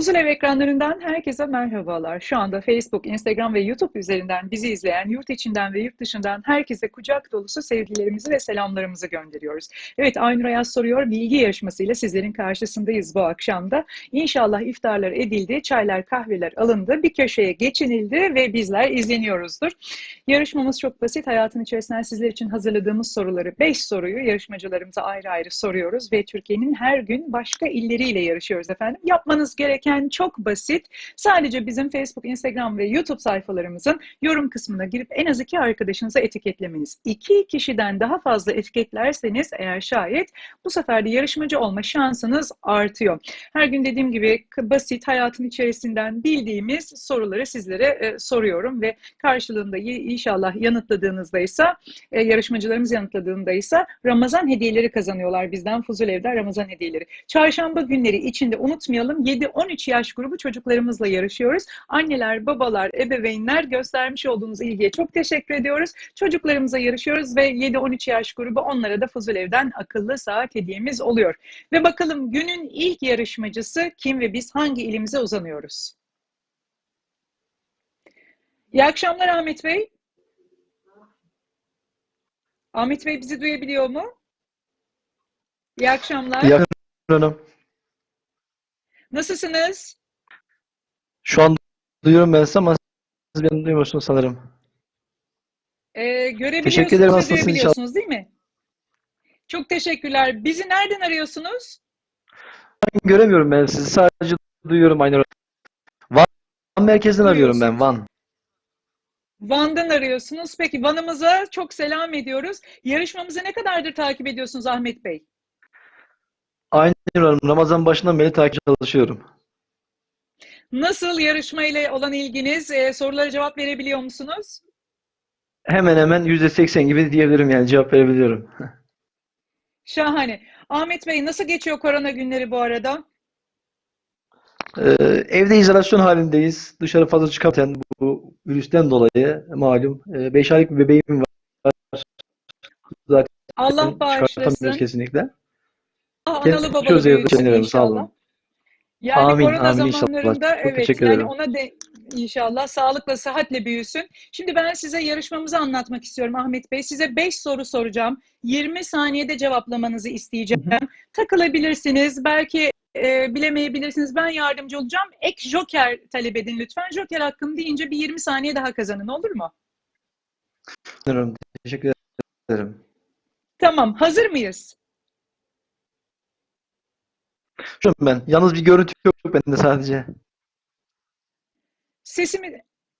Fuzulev ekranlarından herkese merhabalar. Şu anda Facebook, Instagram ve YouTube üzerinden bizi izleyen yurt içinden ve yurt dışından herkese kucak dolusu sevgilerimizi ve selamlarımızı gönderiyoruz. Evet Aynur Ayaz soruyor. Bilgi yarışmasıyla sizlerin karşısındayız bu akşam da. İnşallah iftarlar edildi, çaylar, kahveler alındı, bir köşeye geçinildi ve bizler izleniyoruzdur. Yarışmamız çok basit. Hayatın içerisinden sizler için hazırladığımız soruları, 5 soruyu yarışmacılarımıza ayrı ayrı soruyoruz ve Türkiye'nin her gün başka illeriyle yarışıyoruz efendim. Yapmanız gereken çok basit. Sadece bizim Facebook, Instagram ve YouTube sayfalarımızın yorum kısmına girip en az iki arkadaşınızı etiketlemeniz. İki kişiden daha fazla etiketlerseniz eğer şayet bu sefer de yarışmacı olma şansınız artıyor. Her gün dediğim gibi basit hayatın içerisinden bildiğimiz soruları sizlere e, soruyorum ve karşılığında inşallah yanıtladığınızda ise e, yarışmacılarımız yanıtladığında ise Ramazan hediyeleri kazanıyorlar bizden Fuzulev'den Ramazan hediyeleri. Çarşamba günleri içinde unutmayalım 7-13 yaş grubu çocuklarımızla yarışıyoruz. Anneler, babalar, ebeveynler göstermiş olduğunuz ilgiye çok teşekkür ediyoruz. Çocuklarımıza yarışıyoruz ve 7-13 yaş grubu onlara da Fuzulev'den akıllı saat hediyemiz oluyor. Ve bakalım günün ilk yarışmacısı kim ve biz hangi ilimize uzanıyoruz? İyi akşamlar Ahmet Bey. Ahmet Bey bizi duyabiliyor mu? İyi akşamlar. İyi akşamlar hanım. Nasılsınız? Şu an duyuyorum ben sizi ama siz beni duymuyorsunuz sanırım. Ee, görebiliyorsunuz Teşekkür ederim. ve Nasılsınız duyabiliyorsunuz değil mi? Çok teşekkürler. Bizi nereden arıyorsunuz? Göremiyorum ben sizi. Sadece duyuyorum aynı. Van merkezden arıyorum ben. Van. Van'dan arıyorsunuz. Peki Van'ımıza çok selam ediyoruz. Yarışmamızı ne kadardır takip ediyorsunuz Ahmet Bey? Aynı hanım. Ramazan başından beri takip çalışıyorum. Nasıl yarışma ile olan ilginiz? Ee, sorulara cevap verebiliyor musunuz? Hemen hemen %80 gibi diyebilirim yani cevap verebiliyorum. Şahane. Ahmet Bey nasıl geçiyor korona günleri bu arada? Ee, evde izolasyon halindeyiz. Dışarı fazla çıkamıyorum bu virüsten dolayı malum. 5 aylık bir bebeğim var. Zaten Allah bağışlasın. kesinlikle. Analı babalı olun. inşallah. Yani Amin, korona amin inşallah. zamanlarında Çok evet teşekkür yani ederim. ona de inşallah sağlıkla sıhhatle büyüsün. Şimdi ben size yarışmamızı anlatmak istiyorum Ahmet Bey. Size 5 soru soracağım. 20 saniyede cevaplamanızı isteyeceğim. Takılabilirsiniz. Belki e, bilemeyebilirsiniz. Ben yardımcı olacağım. Ek joker talep edin lütfen. Joker hakkım deyince bir 20 saniye daha kazanın olur mu? Teşekkür ederim. Tamam. Hazır mıyız? Şu an ben. Yalnız bir görüntü yok bende sadece. Sesimi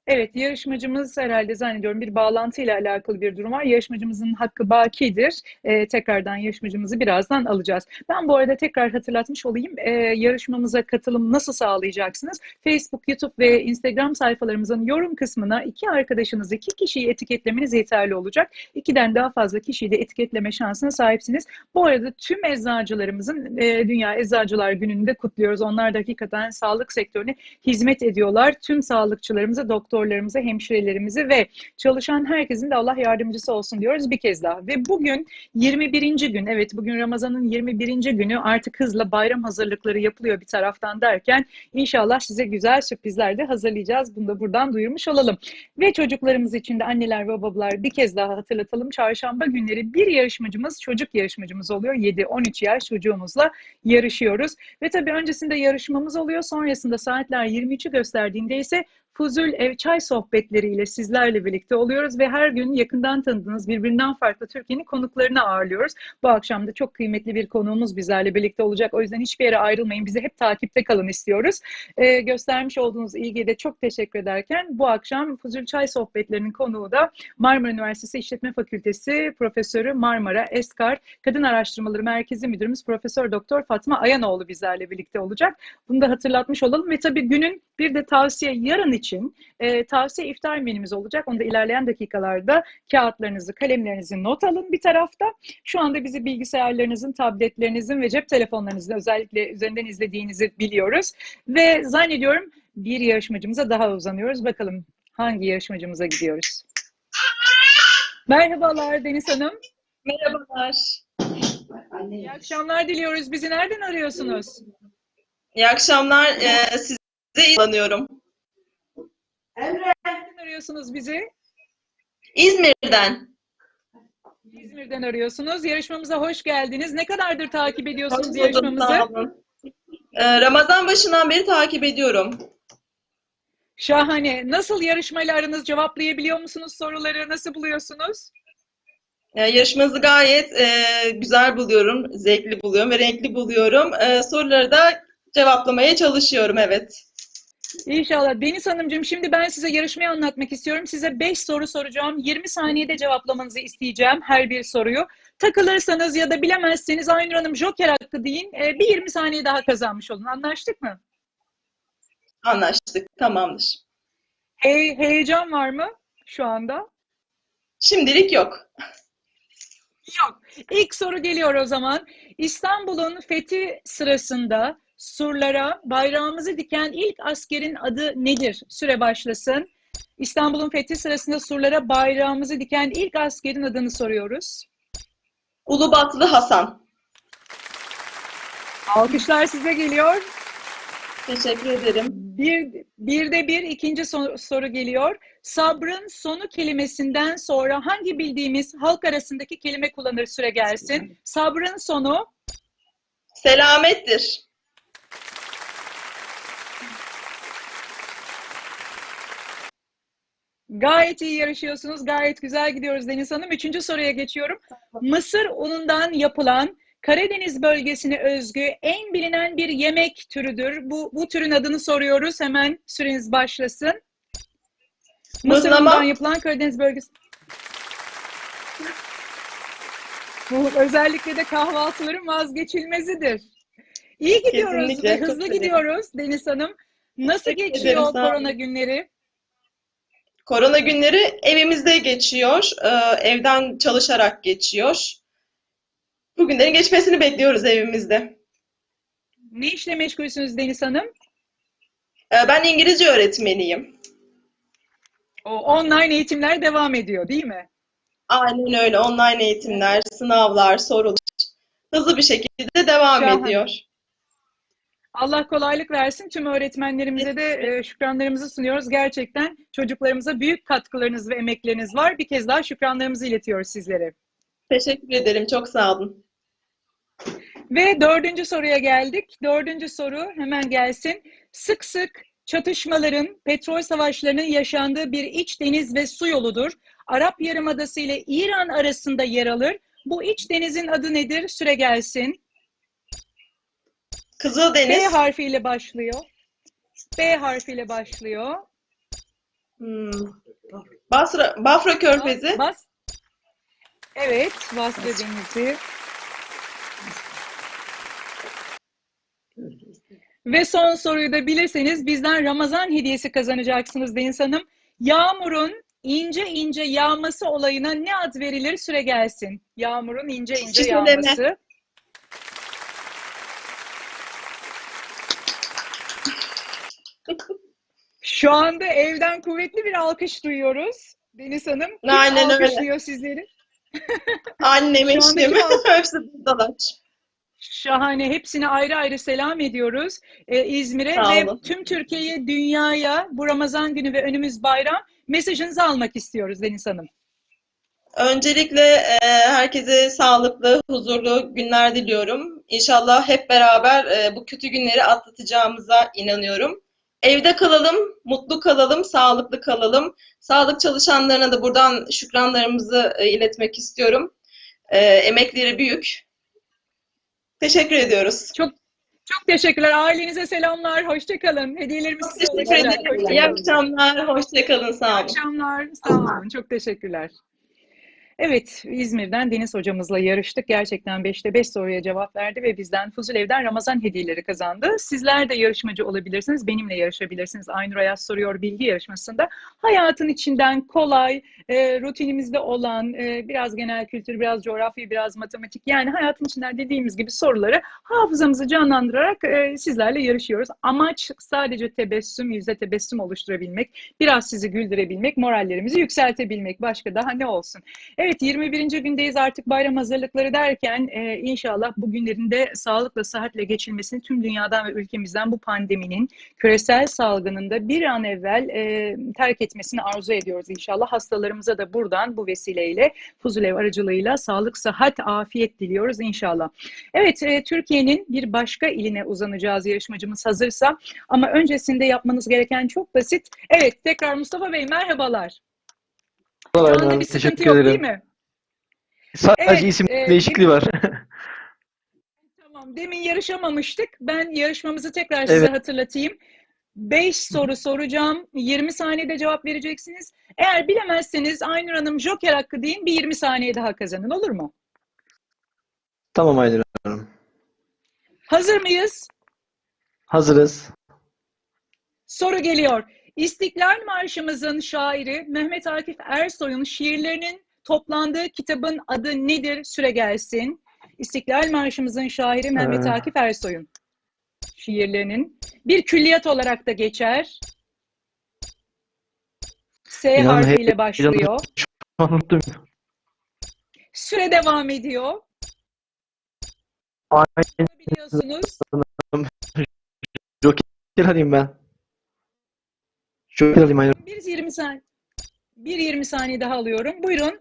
Evet, yarışmacımız herhalde zannediyorum bir bağlantıyla alakalı bir durum var. Yarışmacımızın hakkı bakidir. Ee, tekrardan yarışmacımızı birazdan alacağız. Ben bu arada tekrar hatırlatmış olayım. Ee, yarışmamıza katılım nasıl sağlayacaksınız? Facebook, YouTube ve Instagram sayfalarımızın yorum kısmına iki arkadaşınızı, iki kişiyi etiketlemeniz yeterli olacak. İkiden daha fazla kişiyi de etiketleme şansına sahipsiniz. Bu arada tüm eczacılarımızın e, Dünya Eczacılar Günü'nde kutluyoruz. Onlar da hakikaten sağlık sektörüne hizmet ediyorlar. Tüm sağlıkçılarımıza, doktorlarımıza, hemşirelerimize ve çalışan herkesin de Allah yardımcısı olsun diyoruz bir kez daha. Ve bugün 21. gün, evet bugün Ramazan'ın 21. günü artık hızla bayram hazırlıkları yapılıyor bir taraftan derken inşallah size güzel sürprizler de hazırlayacağız. Bunu da buradan duyurmuş olalım. Ve çocuklarımız için de anneler ve babalar bir kez daha hatırlatalım. Çarşamba günleri bir yarışmacımız, çocuk yarışmacımız oluyor. 7-13 yaş çocuğumuzla yarışıyoruz. Ve tabii öncesinde yarışmamız oluyor. Sonrasında saatler 23'ü gösterdiğinde ise Fuzul Ev Çay sohbetleriyle sizlerle birlikte oluyoruz ve her gün yakından tanıdığınız birbirinden farklı Türkiye'nin konuklarını ağırlıyoruz. Bu akşam da çok kıymetli bir konuğumuz bizlerle birlikte olacak. O yüzden hiçbir yere ayrılmayın. Bizi hep takipte kalın istiyoruz. Ee, göstermiş olduğunuz ilgiye de çok teşekkür ederken bu akşam Fuzul Çay sohbetlerinin konuğu da Marmara Üniversitesi İşletme Fakültesi Profesörü Marmara Eskar Kadın Araştırmaları Merkezi Müdürümüz Profesör Doktor Fatma Ayanoğlu bizlerle birlikte olacak. Bunu da hatırlatmış olalım ve tabii günün bir de tavsiye yarın için e, tavsiye iftar menümüz olacak. Onu da ilerleyen dakikalarda kağıtlarınızı, kalemlerinizi not alın bir tarafta. Şu anda bizi bilgisayarlarınızın, tabletlerinizin ve cep telefonlarınızın özellikle üzerinden izlediğinizi biliyoruz. Ve zannediyorum bir yarışmacımıza daha uzanıyoruz. Bakalım hangi yarışmacımıza gidiyoruz? Merhabalar Deniz Hanım. Merhabalar. İyi akşamlar diliyoruz. Bizi nereden arıyorsunuz? İyi akşamlar. Ee, size kullanıyorum. Arıyorsunuz bizi? İzmir'den. İzmir'den arıyorsunuz. Yarışmamıza hoş geldiniz. Ne kadardır takip ediyorsunuz Hoş yarışmamızı? Ee, Ramazan başından beri takip ediyorum. Şahane. Nasıl yarışmayla aranız? Cevaplayabiliyor musunuz soruları? Nasıl buluyorsunuz? Ee, yarışmanızı gayet e, güzel buluyorum, zevkli buluyorum ve renkli buluyorum. Ee, soruları da cevaplamaya çalışıyorum, evet. İnşallah. Deniz Hanımcığım şimdi ben size yarışmayı anlatmak istiyorum. Size 5 soru soracağım. 20 saniyede cevaplamanızı isteyeceğim her bir soruyu. Takılırsanız ya da bilemezseniz Aynur Hanım joker hakkı deyin. Ee, bir 20 saniye daha kazanmış olun. Anlaştık mı? Anlaştık, tamamdır. Hey, heyecan var mı şu anda? Şimdilik yok. Yok. İlk soru geliyor o zaman. İstanbul'un fethi sırasında surlara bayrağımızı diken ilk askerin adı nedir? Süre başlasın. İstanbul'un fethi sırasında surlara bayrağımızı diken ilk askerin adını soruyoruz. Ulubatlı Hasan. Alkışlar size geliyor. Teşekkür ederim. Bir, bir de bir ikinci so- soru geliyor. Sabrın sonu kelimesinden sonra hangi bildiğimiz halk arasındaki kelime kullanır süre gelsin? Sabrın sonu Selamettir. Gayet iyi yarışıyorsunuz. Gayet güzel gidiyoruz Deniz Hanım. Üçüncü soruya geçiyorum. Mısır unundan yapılan Karadeniz bölgesine özgü en bilinen bir yemek türüdür. Bu, bu türün adını soruyoruz. Hemen süreniz başlasın. Mısır Mızlama. unundan yapılan Karadeniz bölgesi. Bu özellikle de kahvaltıların vazgeçilmezidir. İyi gidiyoruz Kesinlikle, hızlı gidiyoruz Deniz Hanım. Nasıl geçiyor korona günleri? Korona günleri evimizde geçiyor. Ee, evden çalışarak geçiyor. Bu günlerin geçmesini bekliyoruz evimizde. Ne işle meşgulsünüz Deniz Hanım? Ee, ben İngilizce öğretmeniyim. O online eğitimler devam ediyor, değil mi? Aynen öyle. Online eğitimler, sınavlar, sorular hızlı bir şekilde devam Şahane. ediyor. Allah kolaylık versin. Tüm öğretmenlerimize de e, şükranlarımızı sunuyoruz. Gerçekten çocuklarımıza büyük katkılarınız ve emekleriniz var. Bir kez daha şükranlarımızı iletiyoruz sizlere. Teşekkür ederim. Çok sağ olun. Ve dördüncü soruya geldik. Dördüncü soru hemen gelsin. Sık sık çatışmaların, petrol savaşlarının yaşandığı bir iç deniz ve su yoludur. Arap Yarımadası ile İran arasında yer alır. Bu iç denizin adı nedir? Süre gelsin. B Kızıldeniz. harfiyle başlıyor. B harfiyle başlıyor. Hmm. Basra, Bafra Körfezi. Bas. Evet, Basra Denizi. Ve son soruyu da bilirseniz bizden Ramazan hediyesi kazanacaksınız Deniz Hanım. Yağmurun ince ince yağması olayına ne ad verilir? Süre gelsin. Yağmurun ince ince Çiçekleme. yağması. Şu anda evden kuvvetli bir alkış duyuyoruz. Deniz Hanım. Kim Aynen öyle. alkışlıyor sizleri? Annem, eşim. Hepsi buradalar. Şahane. Hepsine ayrı ayrı selam ediyoruz e, İzmir'e ve tüm Türkiye'ye, dünyaya bu Ramazan günü ve önümüz bayram mesajınızı almak istiyoruz Deniz Hanım. Öncelikle e, herkese sağlıklı, huzurlu günler diliyorum. İnşallah hep beraber e, bu kötü günleri atlatacağımıza inanıyorum. Evde kalalım, mutlu kalalım, sağlıklı kalalım. Sağlık çalışanlarına da buradan şükranlarımızı e, iletmek istiyorum. E, emekleri büyük. Teşekkür ediyoruz. Çok çok teşekkürler. Ailenize selamlar. Hoşçakalın. Hediyelerimiz Çok size teşekkür ederim. İyi akşamlar, hoşça kalın, İyi sağ olun. akşamlar. Sağ olun. Çok teşekkürler. Evet, İzmir'den Deniz hocamızla yarıştık. Gerçekten 5'te 5 soruya cevap verdi ve bizden Fuzulev'den Ramazan hediyeleri kazandı. Sizler de yarışmacı olabilirsiniz. Benimle yarışabilirsiniz. Aynur Ayaz soruyor bilgi yarışmasında. Hayatın içinden kolay, e, rutinimizde olan, e, biraz genel kültür, biraz coğrafya, biraz matematik. Yani hayatın içinden dediğimiz gibi soruları hafızamızı canlandırarak e, sizlerle yarışıyoruz. Amaç sadece tebessüm, yüzde tebessüm oluşturabilmek, biraz sizi güldürebilmek, morallerimizi yükseltebilmek. Başka daha ne olsun? Evet. Evet 21. gündeyiz artık bayram hazırlıkları derken e, inşallah bu günlerin de sağlıkla sıhhatle geçilmesini tüm dünyadan ve ülkemizden bu pandeminin küresel salgınında bir an evvel e, terk etmesini arzu ediyoruz inşallah. Hastalarımıza da buradan bu vesileyle Fuzulev aracılığıyla sağlık, sıhhat, afiyet diliyoruz inşallah. Evet e, Türkiye'nin bir başka iline uzanacağız yarışmacımız hazırsa ama öncesinde yapmanız gereken çok basit. Evet tekrar Mustafa Bey merhabalar. Şu Merhabalar, anda bir sıkıntı teşekkür yok ederim. değil mi? Sadece Evet, isim e, değişikliği var. Tamam, demin yarışamamıştık. Ben yarışmamızı tekrar size Evet. hatırlatayım. 5 soru soracağım. 20 saniyede cevap vereceksiniz. Eğer bilemezseniz Aynur Hanım Joker hakkı deyin bir 20 saniye daha kazanın olur mu? Tamam Aynur Hanım. Hazır mıyız? Hazırız. Soru geliyor. İstiklal Marşımızın şairi Mehmet Akif Ersoy'un şiirlerinin toplandığı kitabın adı nedir? Süre gelsin. İstiklal Marşımızın şairi Mehmet Ee. Akif Ersoy'un şiirlerinin bir külliyat olarak da geçer. S İnanın harfiyle başlıyor. Unuttum. Süre devam ediyor. Aynen. Biliyorsunuz. Joker alayım ben. Joker alayım Aynur. Bir 20 saniye. Bir 20 saniye daha alıyorum. Buyurun.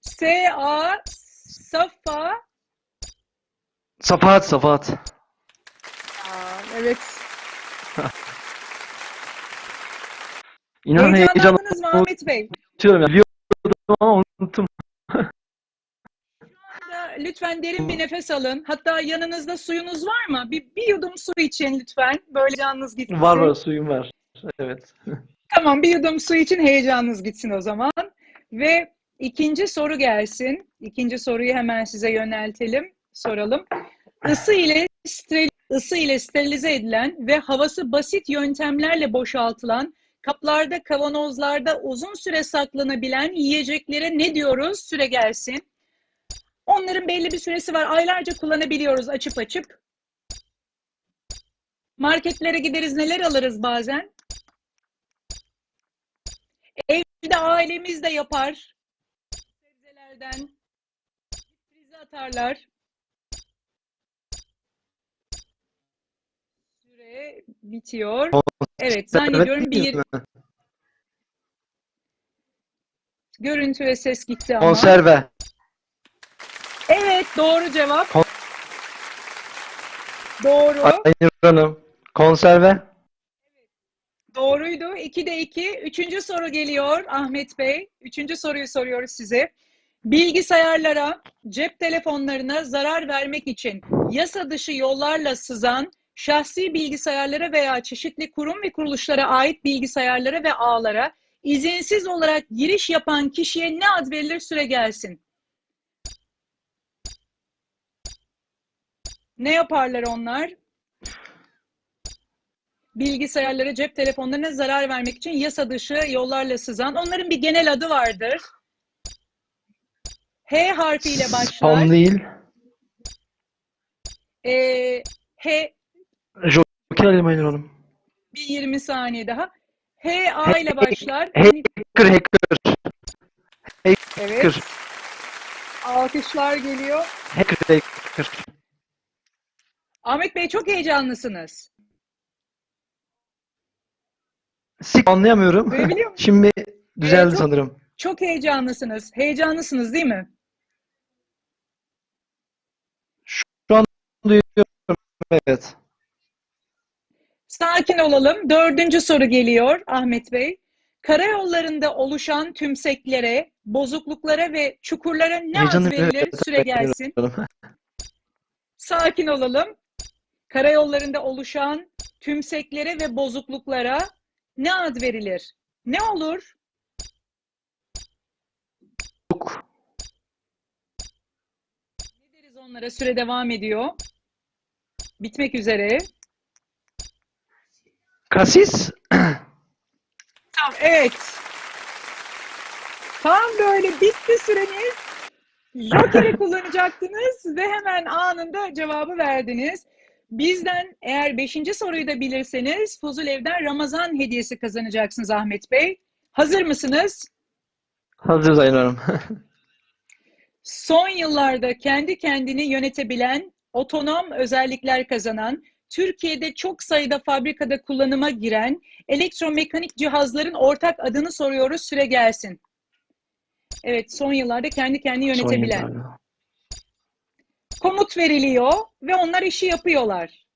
S A Safa Safahat, Safahat. Aa, evet. İnanın Heyecanlandınız mı Ahmet Bey? heyecanlanıyorum. ya. Biliyordum ama unuttum. Lütfen derin bir nefes alın. Hatta yanınızda suyunuz var mı? Bir, bir yudum su için lütfen. Böyle canınız gitsin. Var var suyum var. Evet. Tamam bir yudum su için heyecanınız gitsin o zaman. Ve ikinci soru gelsin. İkinci soruyu hemen size yöneltelim. Soralım. Isı ile steril, ısı ile sterilize edilen ve havası basit yöntemlerle boşaltılan kaplarda, kavanozlarda uzun süre saklanabilen yiyeceklere ne diyoruz? Süre gelsin. Onların belli bir süresi var. Aylarca kullanabiliyoruz açıp açıp. Marketlere gideriz neler alırız bazen? Evde ailemiz de yapar. Sebzelerden frize atarlar. Süre bitiyor. Evet zannediyorum bir görüntü ve ses gitti ama. Konserve. Doğru cevap. Kon- Doğru. Aynur Hanım. Konserve. Doğruydu. 2'de 2. Üçüncü soru geliyor Ahmet Bey. Üçüncü soruyu soruyoruz size. Bilgisayarlara, cep telefonlarına zarar vermek için yasa dışı yollarla sızan şahsi bilgisayarlara veya çeşitli kurum ve kuruluşlara ait bilgisayarlara ve ağlara izinsiz olarak giriş yapan kişiye ne ad verilir süre gelsin? Ne yaparlar onlar? bilgisayarlara, cep telefonlarına zarar vermek için yasa dışı yollarla sızan. Onların bir genel adı vardır. H harfiyle başlar. Spam değil. Ee, H Joker Aynur Hanım. bir 20 saniye daha. H A ile başlar. Hacker, hacker. Evet. Hacker. Alkışlar geliyor. Hacker, hacker. Ahmet Bey çok heyecanlısınız. Sik anlayamıyorum. Duyabiliyor musun? Şimdi düzeldi Evet, çok- sanırım. Çok heyecanlısınız. Heyecanlısınız değil mi? Duyuyorum. Evet. Sakin olalım. Dördüncü soru geliyor Ahmet Bey. Karayollarında oluşan tümseklere, bozukluklara ve çukurlara ne ad Heyecanlı- verilir? evet, Süre gelsin. Sakin olalım. Karayollarında oluşan tümseklere ve bozukluklara ne ad verilir? Ne olur? Ne deriz onlara? Süre devam ediyor. Bitmek üzere. Kasis. Tamam, evet. Tam böyle bitti süreniz. Joker'i kullanacaktınız ve hemen anında cevabı verdiniz. Bizden eğer beşinci soruyu da bilirseniz Fuzulev'den Ramazan hediyesi kazanacaksınız Ahmet Bey. Hazır mısınız? Hazırız Aynur Hanım. Son yıllarda kendi kendini yönetebilen, otonom özellikler kazanan, Türkiye'de çok sayıda fabrikada kullanıma giren elektromekanik cihazların ortak adını soruyoruz. Süre gelsin. Evet, son yıllarda kendi kendini yönetebilen. Komut veriliyor ve onlar işi yapıyorlar.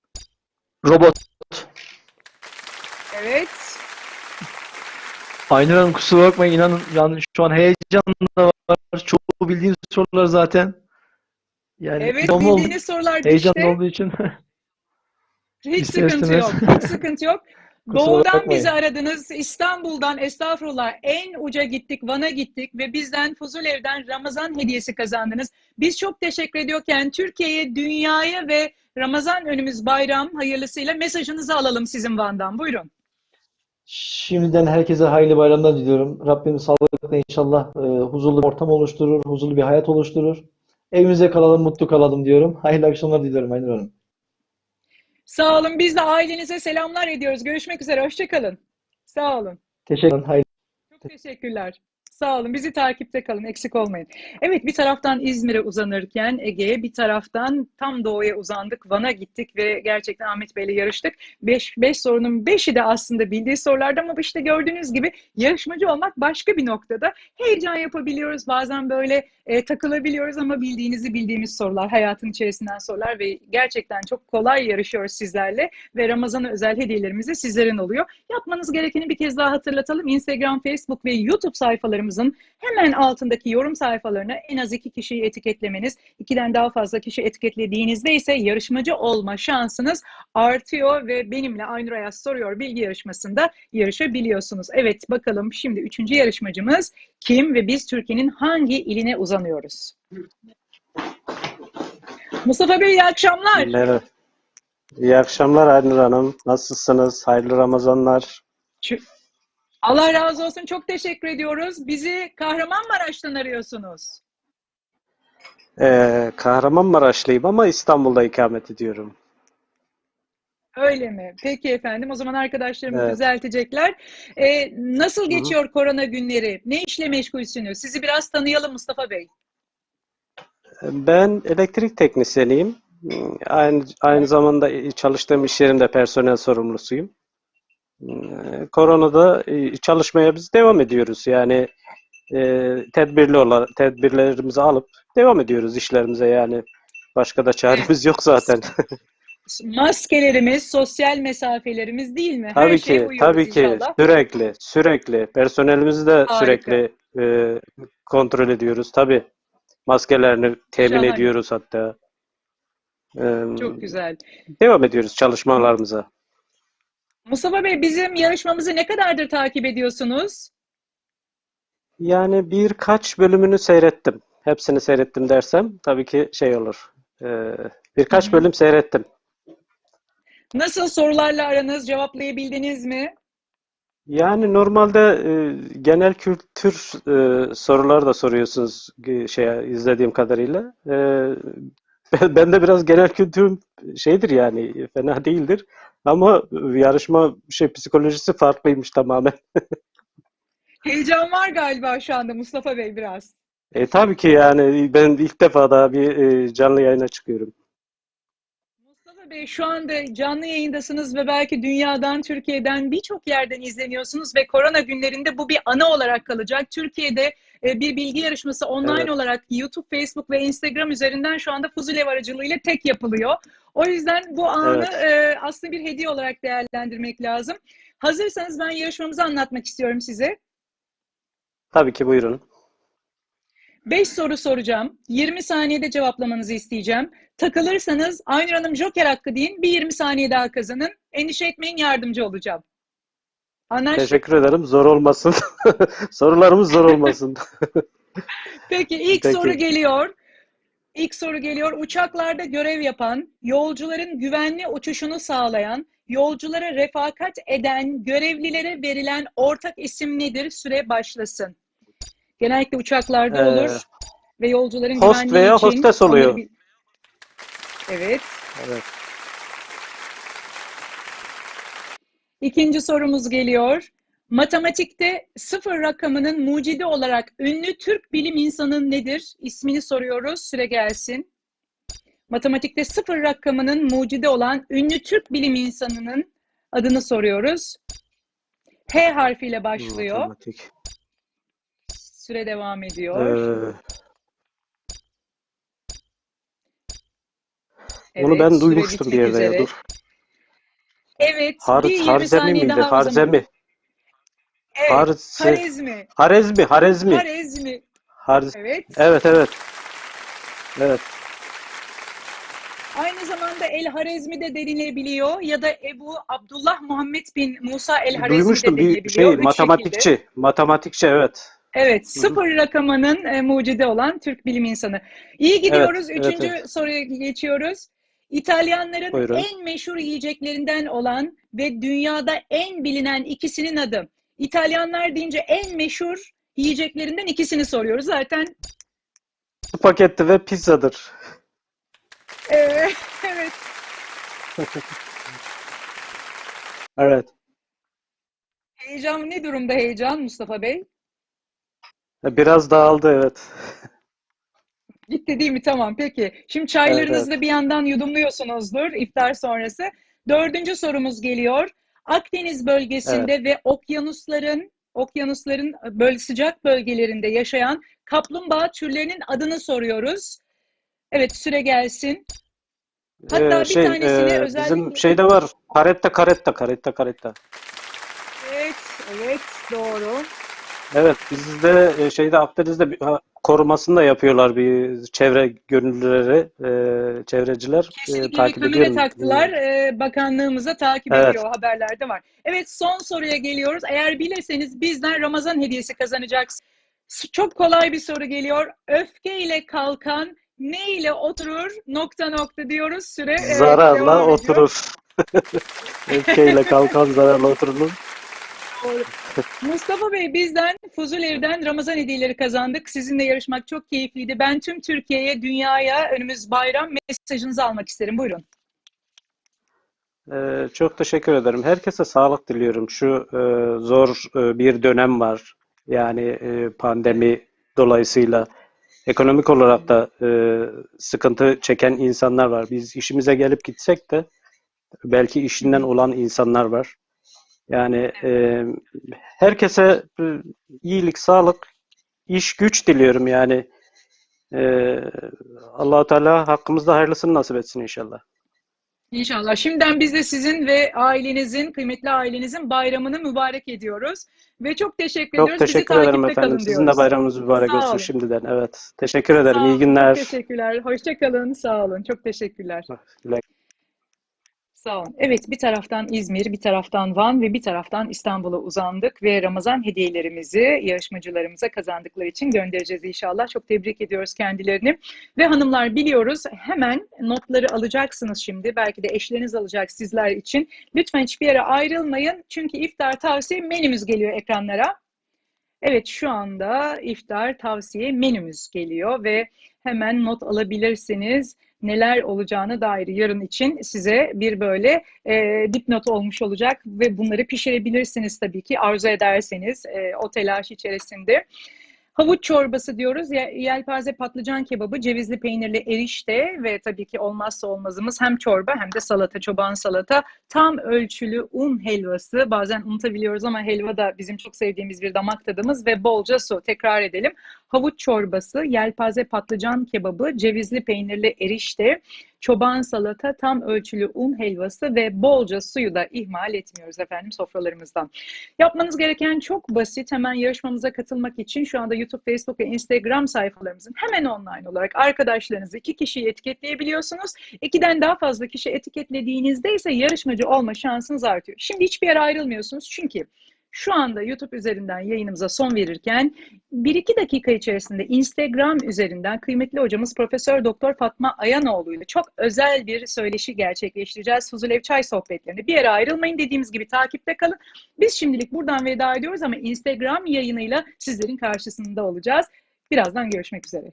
Robot. Evet. Aynur Hanım kusura bakmayın inanın yani şu an heyecan da var. Çoğu bildiğim sorular zaten. Yani Evet, bildiğiniz sorular heyecanlı işte. olduğu için Hiç İster sıkıntı yok. Hiç sıkıntı yok. Doğudan bizi aradınız. İstanbul'dan estağfurullah en uca gittik, Van'a gittik ve bizden Fuzulev'den Ramazan hediyesi kazandınız. Biz çok teşekkür ediyorken Türkiye'ye, dünyaya ve Ramazan önümüz bayram hayırlısıyla mesajınızı alalım sizin Van'dan. Buyurun. Şimdiden herkese hayırlı bayramlar diliyorum. Rabbim sağlıkla inşallah e, huzurlu bir ortam oluşturur, huzurlu bir hayat oluşturur. Evimize kalalım, mutlu kalalım diyorum. Hayırlı akşamlar diliyorum Aynur Hanım. Sağ olun. Biz de ailenize selamlar ediyoruz. Görüşmek üzere. Hoşçakalın. Sağ olun. Teşekkür ederim. Çok teşekkürler. Sağ olun. Bizi takipte kalın. Eksik olmayın. Evet bir taraftan İzmir'e uzanırken Ege'ye bir taraftan tam doğuya uzandık. Van'a gittik ve gerçekten Ahmet Bey'le yarıştık. 5 beş sorunun 5'i de aslında bildiği sorulardı ama işte gördüğünüz gibi yarışmacı olmak başka bir noktada. Heyecan yapabiliyoruz. Bazen böyle e, takılabiliyoruz ama bildiğinizi bildiğimiz sorular, hayatın içerisinden sorular ve gerçekten çok kolay yarışıyoruz sizlerle ve Ramazan'a özel hediyelerimiz de sizlerin oluyor. Yapmanız gerekeni bir kez daha hatırlatalım. Instagram, Facebook ve YouTube sayfalarımızın hemen altındaki yorum sayfalarına en az iki kişiyi etiketlemeniz, ikiden daha fazla kişi etiketlediğinizde ise yarışmacı olma şansınız artıyor ve benimle Aynur Ayaz soruyor bilgi yarışmasında yarışabiliyorsunuz. Evet bakalım şimdi üçüncü yarışmacımız kim ve biz Türkiye'nin hangi iline uzanıyoruz? Mustafa Bey iyi akşamlar. Merhaba. İyi akşamlar Aynur Hanım. Nasılsınız? Hayırlı Ramazanlar. Ç- Allah razı olsun. Çok teşekkür ediyoruz. Bizi Kahramanmaraş'tan arıyorsunuz. Ee, Kahramanmaraşlıyım ama İstanbul'da ikamet ediyorum. Öyle mi? Peki efendim. O zaman arkadaşlarımız Evet. düzeltecekler. Ee, nasıl geçiyor korona günleri? Ne işle meşgulsünüz? Sizi biraz tanıyalım Mustafa Bey. Ben elektrik teknisyeniyim. Aynı, aynı zamanda çalıştığım iş yerinde personel sorumlusuyum. Ee, Koronada e, çalışmaya biz devam ediyoruz. Yani e, tedbirli olarak tedbirlerimizi alıp devam ediyoruz işlerimize yani. Başka da çaremiz yok zaten. Maskelerimiz, sosyal mesafelerimiz değil mi? Her Tabii şeye ki, uyuyoruz tabii ki inşallah. sürekli, sürekli personelimizi de Harika. sürekli e, kontrol ediyoruz. Tabii maskelerini temin Şahane. ediyoruz hatta. E, Çok güzel. devam ediyoruz çalışmalarımıza. Mustafa Bey bizim yarışmamızı ne kadardır takip ediyorsunuz? Yani birkaç bölümünü seyrettim. Hepsini seyrettim dersem tabii ki şey olur. E, birkaç bölüm seyrettim. Nasıl sorularla aranız? Cevaplayabildiniz mi? Yani normalde e, genel kültür e, sorular da soruyorsunuz e, şey izlediğim kadarıyla. E, ben de biraz genel kültürüm şeydir yani fena değildir. Ama yarışma şey psikolojisi farklıymış tamamen. Heyecan var galiba şu anda Mustafa Bey biraz. E, tabii ki yani ben ilk defa daha bir e, canlı yayına çıkıyorum. Mustafa Bey şu anda canlı yayındasınız ve belki dünyadan, Türkiye'den birçok yerden izleniyorsunuz ve korona günlerinde bu bir ana olarak kalacak. Türkiye'de e, bir bilgi yarışması online Evet. olarak YouTube, Facebook ve Instagram üzerinden şu anda Fuzulev aracılığıyla tek yapılıyor. O yüzden bu anı e, aslında bir hediye olarak değerlendirmek lazım. Hazırsanız ben yarışmamızı anlatmak istiyorum size. Tabii ki buyurun. 5 soru soracağım. 20 saniyede cevaplamanızı isteyeceğim. Takılırsanız Aynur Hanım Joker hakkı deyin. Bir 20 saniye daha kazanın. Endişe etmeyin yardımcı olacağım. Anlaştık. Teşekkür ederim. Zor olmasın. Sorularımız zor olmasın. Peki ilk Peki. soru geliyor. İlk soru geliyor. Uçaklarda görev yapan, yolcuların güvenli uçuşunu sağlayan, yolculara refakat eden görevlilere verilen ortak isim nedir? Süre başlasın. Genellikle uçaklarda Ee, olur ve yolcuların host güvenliği veya için hostes onları oluyor. bil- Evet. Evet. İkinci sorumuz geliyor. Matematikte sıfır rakamının mucidi olarak ünlü Türk bilim insanı nedir? İsmini soruyoruz. Süre gelsin. Matematikte sıfır rakamının mucidi olan ünlü Türk bilim insanının adını soruyoruz. H harfiyle başlıyor. Matematik. Süre devam ediyor. Ee, Evet, onu ben duymuştum bir yerde ya. Dur. Evet, Har bir 20 Harzemi miydi? Harzemi. Evet, Harz Harezmi. Harezmi. Harezmi. Harezmi. Harz Evet. Evet evet. Evet. Aynı zamanda El Harezmi de denilebiliyor ya da Ebu Abdullah Muhammed bin Musa El Harezmi de Duymuştum bir denilebiliyor. şey Üç şekilde. matematikçi. Matematikçi evet. Evet, sıfır rakamının e, mucidi olan Türk bilim insanı. İyi gidiyoruz. Evet, evet, Üçüncü evet. soruya geçiyoruz. İtalyanların Buyurun. en meşhur yiyeceklerinden olan ve dünyada en bilinen ikisinin adı. İtalyanlar deyince en meşhur yiyeceklerinden ikisini soruyoruz. Zaten Spagetti ve pizzadır. e, evet. Evet. Heyecan ne durumda heyecan Mustafa Bey? Biraz dağıldı evet. Gitti değil mi? Tamam peki. Şimdi çaylarınızı da bir yandan yudumluyorsunuzdur iftar sonrası. Dördüncü sorumuz geliyor. Akdeniz bölgesinde ve okyanusların okyanusların böyle sıcak bölgelerinde yaşayan kaplumbağa türlerinin adını soruyoruz. Evet süre gelsin. Hatta Ee, bir şey, tanesini e, özellikle- bizim şeyde var. Karetta karetta karetta karetta. Evet, evet doğru. Evet bizde e, şeyde Akdeniz'de korumasını da yapıyorlar bir çevre gönüllüleri, e, çevreciler e, Kesinlikle takip ediyorum. taktılar. Ee, bakanlığımıza takip Evet. ediyor. Haberlerde var. Evet son soruya geliyoruz. Eğer bilirseniz bizden Ramazan hediyesi kazanacaksınız. Çok kolay bir soru geliyor. Öfkeyle kalkan ne ile oturur? Nokta nokta diyoruz. Süre evet, Zararla ediyor. oturur. Öfkeyle kalkan zararla oturulur. Doğru. Mustafa Bey bizden Fuzuli'den Ramazan hediyeleri kazandık. Sizinle yarışmak çok keyifliydi. Ben tüm Türkiye'ye, dünyaya önümüz bayram mesajınızı almak isterim. Buyurun. Ee, çok teşekkür ederim. Herkese sağlık diliyorum. Şu e, zor e, bir dönem var. Yani e, pandemi dolayısıyla ekonomik olarak da e, sıkıntı çeken insanlar var. Biz işimize gelip gitsek de belki işinden olan insanlar var. Yani e, herkese iyilik, sağlık, iş, güç diliyorum yani. E, Allah-u Teala hakkımızda hayırlısını nasip etsin inşallah. İnşallah. Şimdiden biz de sizin ve ailenizin, kıymetli ailenizin bayramını mübarek ediyoruz. Ve çok teşekkür Çok ediyoruz. Bizi teşekkür ederim takipte efendim. Sizin de bayramınız mübarek Sağ olsun olun. şimdiden. Evet. Teşekkür ederim. Sağ İyi günler. Çok teşekkürler. Hoşça kalın. Sağ olun. Çok teşekkürler. Güle- Sağ olun. Evet, bir taraftan İzmir, bir taraftan Van ve bir taraftan İstanbul'a uzandık ve Ramazan hediyelerimizi yarışmacılarımıza kazandıkları için göndereceğiz inşallah. Çok tebrik ediyoruz kendilerini. Ve hanımlar biliyoruz hemen notları alacaksınız şimdi. Belki de eşleriniz alacak sizler için. Lütfen hiçbir yere ayrılmayın. Çünkü iftar tavsiye menümüz geliyor ekranlara. Evet şu anda iftar tavsiye menümüz geliyor ve hemen not alabilirsiniz. Neler olacağına dair yarın için size bir böyle e, dipnot olmuş olacak ve bunları pişirebilirsiniz tabii ki arzu ederseniz e, o telaş içerisinde. Havuç çorbası diyoruz. Ye- Yelpaze patlıcan kebabı, cevizli peynirli erişte ve tabii ki olmazsa olmazımız hem çorba hem de salata, çoban salata. Tam ölçülü un helvası. Bazen unutabiliyoruz ama helva da bizim çok sevdiğimiz bir damak tadımız ve bolca su. Tekrar edelim. Havuç çorbası, yelpaze patlıcan kebabı, cevizli peynirli erişte, çoban salata, tam ölçülü un helvası ve bolca suyu da ihmal etmiyoruz efendim sofralarımızdan. Yapmanız gereken çok basit. Hemen yarışmamıza katılmak için şu anda YouTube, Facebook ve Instagram sayfalarımızın hemen online olarak arkadaşlarınızı iki kişiyi etiketleyebiliyorsunuz. İkiden daha fazla kişi etiketlediğinizde ise yarışmacı olma şansınız artıyor. Şimdi hiçbir yere ayrılmıyorsunuz çünkü şu anda YouTube üzerinden yayınımıza son verirken 1-2 dakika içerisinde Instagram üzerinden kıymetli hocamız Profesör Doktor Fatma Ayanoğlu ile çok özel bir söyleşi gerçekleştireceğiz. Fuzulev Çay sohbetlerinde. Bir yere ayrılmayın dediğimiz gibi takipte kalın. Biz şimdilik buradan veda ediyoruz ama Instagram yayınıyla sizlerin karşısında olacağız. Birazdan görüşmek üzere.